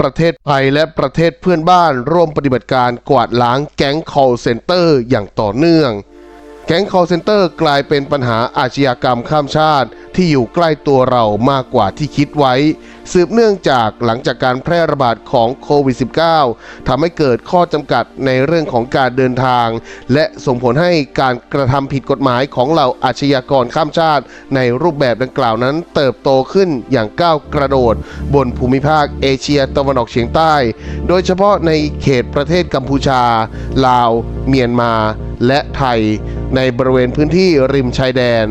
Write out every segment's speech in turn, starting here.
ประเทศไทยและประเทศเพื่อนบ้านร่วมปฏิบัติการกวาดล้างแก๊ง call center อย่างต่อเนื่อง แก๊ง call center กลายเป็นปัญหาอาชญากรรมข้ามชาติ ที่อยู่ใกล้ตัวเรามากกว่าที่คิดไว้ สืบเนื่องจากหลังจากการแพร่ระบาดของโควิด -19 ทำให้เกิดข้อจำกัดในเรื่องของการเดินทาง และส่งผลให้การกระทำผิดกฎหมายของเหล่าอาชญากรข้ามชาติ ในรูปแบบดังกล่าวนั้นเติบโตขึ้นอย่างก้าวกระโดด บนภูมิภาคเอเชียตะวันออกเฉียงใต้ โดยเฉพาะในเขตประเทศกัมพูชา ลาว เมียนมา และไทย ในบริเวณพื้นที่ริมชายแดน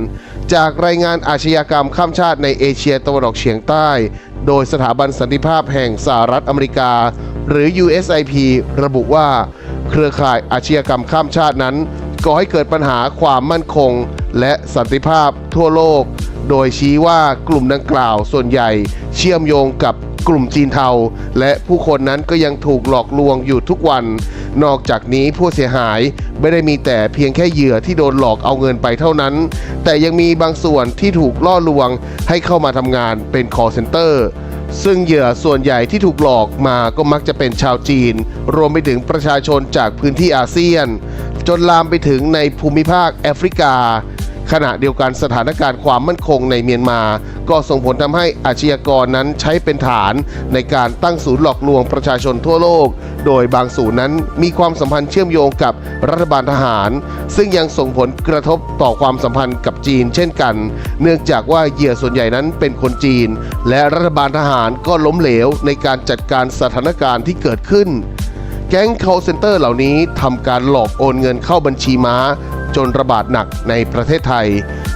จากรายงานอาชญากรรมข้ามชาติในเอเชียตะวันออกเฉียงใต้ โดยสถาบันสันติภาพแห่งสหรัฐอเมริกา หรือ USIP ระบุว่า เครือข่ายอาชญากรรมข้ามชาตินั้นก่อให้เกิดปัญหาความมั่นคง และสันติภาพทั่วโลก โดยชี้ว่ากลุ่มดังกล่าวส่วนใหญ่ เชื่อมโยงกับกลุ่มจีนเทา และผู้คนนั้นก็ยังถูกหลอกลวงอยู่ทุกวัน นอกจากนี้ผู้เสียหายไม่ได้มีแต่เพียงแค่เหยื่อที่โดนหลอกเอาเงินไปเท่านั้น แต่ยังมีบางส่วนที่ถูกล่อลวงให้เข้ามาทำงานเป็น call center ซึ่งเหยื่อส่วนใหญ่ที่ถูกหลอกมาก็มักจะเป็นชาวจีน รวมไปถึงประชาชนจากพื้นที่อาเซียน จนลามไปถึงในภูมิภาคแอฟริกา ขณะเดียวกันสถานการณ์ความมั่นคงในเมียนมา ก็ส่งผลทำให้อาชญากรนั้นใช้เป็นฐานในการตั้งศูนย์หลอกลวงประชาชนทั่วโลก โดยบางศูนย์นั้นมีความสัมพันธ์เชื่อมโยงกับรัฐบาลทหาร ซึ่งยังส่งผลกระทบต่อความสัมพันธ์กับจีน เช่นกัน เนื่องจากว่าเหยื่อส่วนใหญ่นั้นเป็นคนจีน และรัฐบาลทหารก็ล้มเหลวในการจัดการสถานการณ์ที่เกิดขึ้นแก๊ง call center เหล่านี้ทำการหลอกโอนเงินเข้าบัญชีม้า จนระบาดหนักในประเทศไทย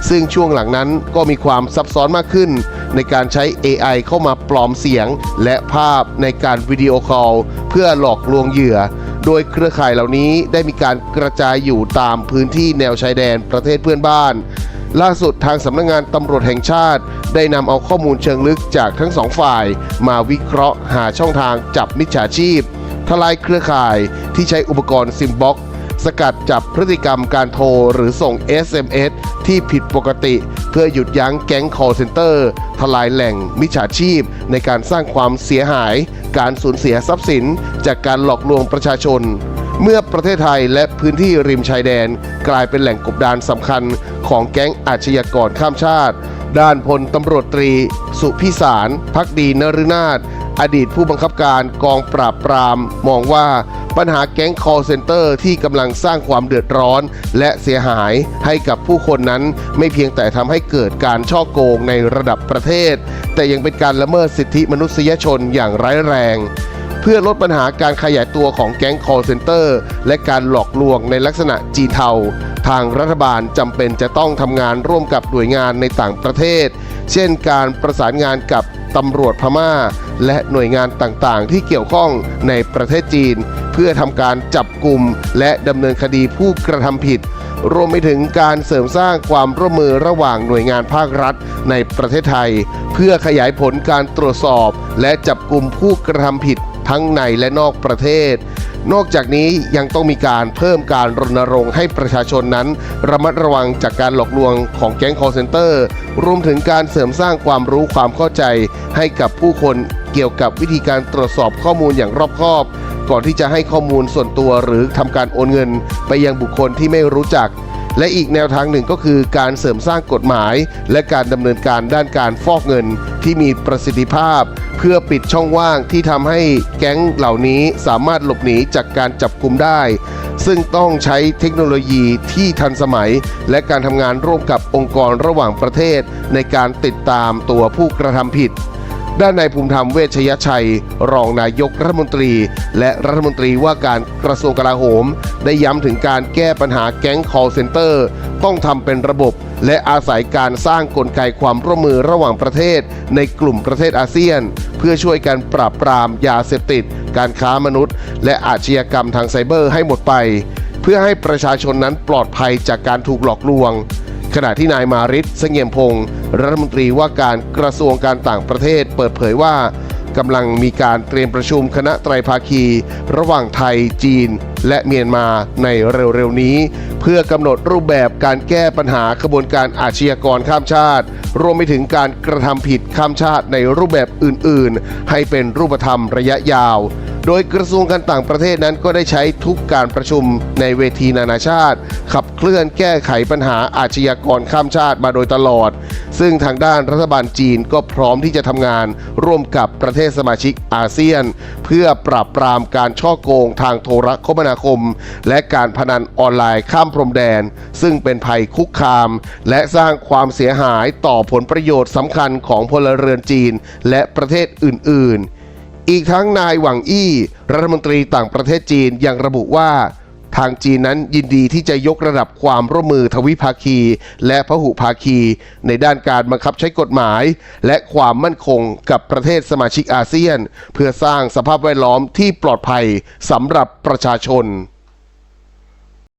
ซึ่งช่วงหลังนั้นก็มีความซับซ้อนมากขึ้น ในการใช้ AI เข้ามาปลอมเสียง และภาพในการวิดีโอคอลเพื่อหลอกลวงเหยื่อ โดยเครือข่ายเหล่านี้ได้มีการกระจายอยู่ตามพื้นที่แนวชายแดนประเทศเพื่อนบ้านล่าสุดทางสำนักงงานตำรวจแห่งชาติ ได้นำเอาข้อมูลเชิงลึกจากทั้งสองฝ่าย มาวิเคราะห์หาช่องทางจับมิจฉาชีพ ทลายเครือข่ายที่ใช้อุปกรณ์ซิมบ็อก สกัดจับพฤติกรรมการโทรหรือส่ง SMS ที่ผิดปกติ เพื่อหยุดยั้งแก๊ง call center ทลายแหล่งมิจฉาชีพ ในการสร้างความเสียหาย การสูญเสียทรัพย์สิน จากการหลอกลวงประชาชน เมื่อประเทศไทยและพื้นที่ริมชายแดน กลายเป็นแหล่งกบดานสำคัญของแก๊งอาชญากรข้ามชาติ ด้านพลตำรวจตรี สุพิสารพักดีนฤนาถอดีตผู้บังคับการกองปราบปราม มองว่า ปัญหาแก๊ง call center ที่กำลังสร้างความเดือดร้อน และเสียหายให้กับผู้คนนั้น ไม่เพียงแต่ทำให้เกิดการช่อโกงในระดับประเทศ แต่ยังเป็นการละเมิดสิทธิมนุษยชนอย่างร้ายแรงเพื่อลดปัญหาการขยายตัวของแก๊ง call center และการหลอกลวงในลักษณะจีนเทา ทางรัฐบาลจำเป็นจะต้องทำงานร่วมกับหน่วยงานในต่างประเทศ เช่นการประสานงานกับตำรวจพม่า และหน่วยงานต่างๆ ที่เกี่ยวข้องในประเทศจีน พื่อทำการจับกลุ่มและดำเนินคดีผู้กระทำผิด รวมไปถึงการเสริมสร้างความร่วมมือระหว่างหน่วยงานภาครัฐในประเทศไทย เพื่อขยายผลการตรวจสอบ และจับกลุ่มผู้กระทำผิดทั้งในและนอกประเทศ นอกจากนี้ยังต้องมีการเพิ่มการรณรงค์ให้ประชาชนนั้น ระมัดระวังจากการหลอกลวงของแก๊ง call center รวมถึงการเสริมสร้างความรู้ความเข้าใจ ให้กับผู้คนเกี่ยวกับวิธีการตรวจสอบข้อมูลอย่างรอบคอบ ก่อนที่จะให้ข้อมูลส่วนตัวหรือทำการโอนเงินไปยังบุคคลที่ไม่รู้จัก และอีกแนวทางหนึ่งก็คือการเสริมสร้างกฎหมาย และการดำเนินการด้านการฟอกเงินที่มีประสิทธิภาพ เพื่อปิดช่องว่างที่ทำให้แก๊งเหล่านี้สามารถหลบหนีจากการจับกลุ่มได้ ซึ่งต้องใช้เทคโนโลยีที่ทันสมัย และการทำงานร่วมกับองค์กรระหว่างประเทศ ในการติดตามตัวผู้กระทำผิด ด้านนายภูมิธรรมเวชยชัย รองนายกรัฐมนตรี และรัฐมนตรีว่าการกระทรวงกลาโหม ได้ย้ำถึงการแก้ปัญหาแก๊ง call center ต้องทำเป็นระบบ และอาศัยการสร้างกลไกความร่วมมือระหว่างประเทศ ในกลุ่มประเทศอาเซียน เพื่อช่วยกันปราบปรามยาเสพติด การค้ามนุษย์ และอาชญากรรมทางไซเบอร์ให้หมดไป เพื่อให้ประชาชนนั้นปลอดภัยจากการถูกหลอกลวง ขณะที่นายมาริศเสงี่ยมพงศ์รัฐมนตรีว่าการกระทรวงการต่างประเทศเปิดเผยว่ากำลังมีการเตรียมประชุมคณะไตรภาคี ระหว่างไทยจีน และเมียนมาในเร็วๆนี้ เพื่อกำหนดรูปแบบการแก้ปัญหาขบวนการอาชญากรข้ามชาติ รวมไปถึงการกระทำผิดข้ามชาติในรูปแบบอื่นๆ ให้เป็นรูปธรรมระยะยาว โดยกระทรวงการต่างประเทศนั้นก็ได้ใช้ทุกการประชุมในเวทีนานาชาติ ขับเคลื่อนแก้ไขปัญหาอาชญากรข้ามชาติมาโดยตลอด ซึ่งทางด้านรัฐบาลจีนก็พร้อมที่จะทำงาน ร่วมกับประเทศสมาชิกอาเซียน เพื่อปราบปรามการช่อโกงทางโทรคมนาคม และการพนันออนไลน์ข้ามพรมแดน ซึ่งเป็นภัยคุกคาม และสร้างความเสียหายต่อผลประโยชน์สำคัญของพลเรือนจีน และประเทศอื่น ๆ อีกทั้งนายหวังอี้รัฐมนตรีต่างประเทศจีนยังระบุว่าทางจีนนั้นยินดีที่จะยกระดับความร่วมมือทวิภาคี และพหุภาคี ในด้านการบังคับใช้กฎหมาย และความมั่นคงกับประเทศสมาชิกอาเซียน เพื่อสร้างสภาพแวดล้อมที่ปลอดภัยสำหรับประชาชน